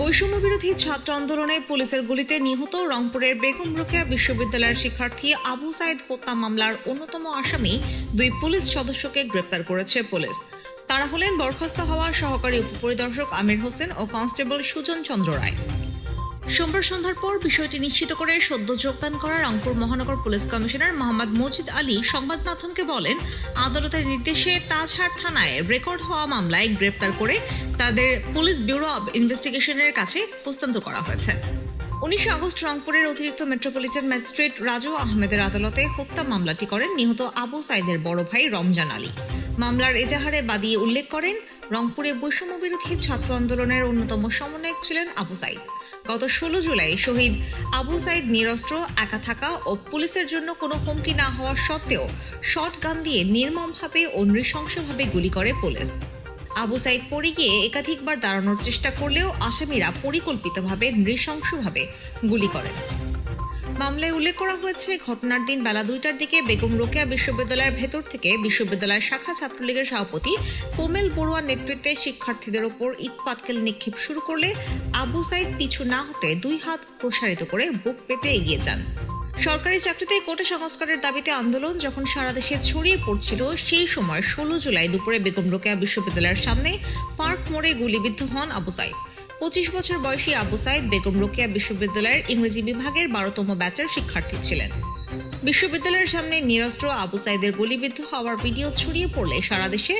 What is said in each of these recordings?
বৈষম্য বিরোধী ছাত্র আন্দোলনে পুলিশের গুলিতে নিহত রংপুরের বেগম রোকেয়া বিশ্ববিদ্যালয়ের শিক্ষার্থী আবু সাইদ হত্যা মামলার অন্যতম আসামি দুই পুলিশ সদস্যকে গ্রেপ্তার করেছে পুলিশ। তারা হলেন বরখাস্ত হওয়া সহকারী উপপরিদর্শক আমির হোসেন ও কনস্টেবল সুজন চন্দ্র রায়। সোমবার সন্ধ্যার পর বিষয়টি নিশ্চিত করে সদ্য যোগদান করা রংপুর মহানগর পুলিশ কমিশনার মোহাম্মদ মজিদ আলী সংবাদ মাধ্যমকে বলেন, আদালতের নির্দেশে তাজহাট থানায় রেকর্ড হওয়া মামলায় গ্রেপ্তার করে তাদের পুলিশ ব্যুরো অব ইনভেস্টিগেশনের কাছে হস্তান্তর করা হয়েছে। উনিশে আগস্ট রংপুরের অতিরিক্ত মেট্রোপলিটন ম্যাজিস্ট্রেট রাজু আহমেদের আদালতে হত্যা মামলাটি করেন নিহত আবু সাইদের বড় ভাই রমজান আলী। মামলার এজাহারে বাদিয়ে উল্লেখ করেন, রংপুরে বৈষম্য বিরোধী ছাত্র আন্দোলনের অন্যতম সমন্বয়ক ছিলেন আবু সাইদ। গত ষোলো জুলাই শহীদ আবু সাইদ নিরস্ত্র, একা থাকা ও পুলিশের জন্য কোনো হুমকি না হওয়া সত্ত্বেও শট গান দিয়ে নির্মমভাবে ও নৃশংসভাবে গুলি করে পুলিশ। আবু সাইদ পড়ে গিয়ে একাধিকবার দাঁড়ানোর চেষ্টা করলেও আসামিরা পরিকল্পিতভাবে নৃশংসভাবে গুলি করেন। মামলায় উল্লেখ করা হয়েছে, ঘটনার দিন বেলা দুইটার দিকে বেগম রোকেয়া বিশ্ববিদ্যালয়ের ভেতর থেকে বিশ্ববিদ্যালয়ের শাখা ছাত্রলীগের সভাপতি কোমেল বড়ুয়ার নেতৃত্বে শিক্ষার্থীদের ওপর ইট পাটকেল নিক্ষেপ শুরু করলে আবু সাইদ পিছু না হটে দুই হাত প্রসারিত করে বুক পেতে এগিয়ে যান। সরকারি চাকরিতে কোটা সংস্কারের দাবিতে আন্দোলন যখন সারা দেশে ছড়িয়ে পড়ছিল, সেই সময় ষোলো জুলাই দুপুরে বেগম রোকেয়া বিশ্ববিদ্যালয়ের সামনে পার্ক মোড়ে গুলিবিদ্ধ হন আবু সাইদ। পঁচিশ বছর বয়সী আবু সাইদ বেগম রোকেয়া বিশ্ববিদ্যালয়ের ইংরেজি বিভাগের বারোতম ব্যাচের শিক্ষার্থী ছিলেন। বিশ্ববিদ্যালয়ের সামনে নিরস্ত্র আবু সাইদের গুলিবিদ্ধ হওয়ার ভিডিও ছড়িয়ে পড়লে সারা দেশে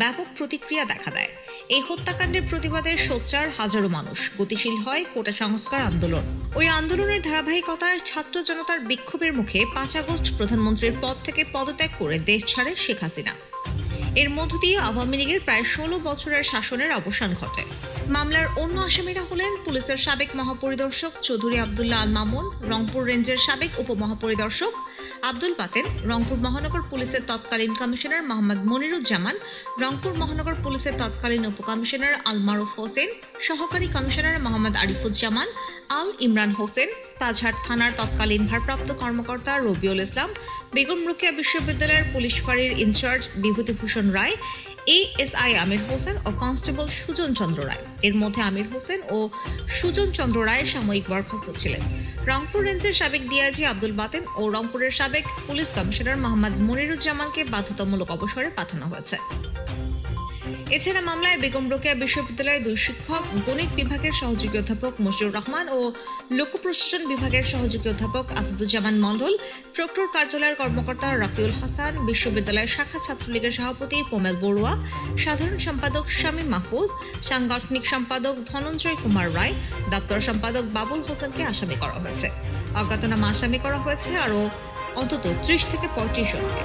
ব্যাপক প্রতিক্রিয়া দেখা দেয়। এই হত্যাকাণ্ডের প্রতিবাদে সোচ্চার হাজারো মানুষ। গতিশীল হয় কোটা সংস্কার আন্দোলন। ওই আন্দোলনের ধারাবাহিকতায় ছাত্র জনতার বিক্ষোভের মুখে পাঁচ আগস্ট প্রধানমন্ত্রীর পদ থেকে পদত্যাগ করে দেশ ছাড়ে শেখ হাসিনা। এর মধ্য দিয়ে আওয়ামী লীগের প্রায় ষোলো বছরের শাসনের অবসান ঘটে। মামলার অন্য আসামিরা হলেন পুলিশের সাবেক মহাপরিদর্শক চৌধুরী আবদুল্লাহ আল মামুন, রংপুর রেঞ্জের সাবেক উপমহাপরিদর্শক আব্দুল পাতেন রংপুর মহানগর পুলিশের তৎকালীন কমিশনার মোহাম্মদ মনিরুজ্জামান, রংপুর মহানগর পুলিশের তৎকালীন উপকমিশনার আলমারুফ হোসেন, সহকারী কমিশনার মোহাম্মদ আরিফুজ্জামান আল ইমরান হোসেন, তাজহাট থানার তৎকালীন ভারপ্রাপ্ত কর্মকর্তা রবিউল ইসলাম, বেগম রোকেয়া বিশ্ববিদ্যালয়ের পুলিশ ফাঁড়ির ইনচার্জ বিভূতিভূষণ রায় এএসআই আমির হোসেন ও কনস্টেবল সুজন চন্দ্র রায়। এর মধ্যে আমির হোসেন ও সুজন চন্দ্র রায় সাময়িক বরখাস্ত ছিলেন। রংপুর রেঞ্জের সাবেক ডিআইজি আব্দুল বাতেন ও রংপুরের সাবেক পুলিশ কমিশনার মোহাম্মদ মনিরুজ্জামানকে বাধ্যতামূলক অবসরে পাঠানো হয়েছে। এছাড়া মামলায় বেগম রোকেয়া বিশ্ববিদ্যালয়ের দুই শিক্ষক, গণিত বিভাগের সহযোগী অধ্যাপক মশিউর রহমান ও লোক প্রশাসন বিভাগের সহযোগী অধ্যাপক আসাদুজ্জামান মণ্ডল, প্রক্টর কার্যালয়ের কর্মকর্তা রাফিউল হাসান, বিশ্ববিদ্যালয়ের শাখা ছাত্রলীগের সভাপতি পোমেল বড়ুয়া, সাধারণ সম্পাদক শামীম মাহফুজ, সাংগঠনিক সম্পাদক ধনঞ্জয় কুমার রায়, দপ্তর সম্পাদক বাবুল হোসেনকে আসামি করা হয়েছে। অজ্ঞাতনামা আসামি করা হয়েছে আরও অন্তত ত্রিশ থেকে পঁয়ত্রিশ জনকে।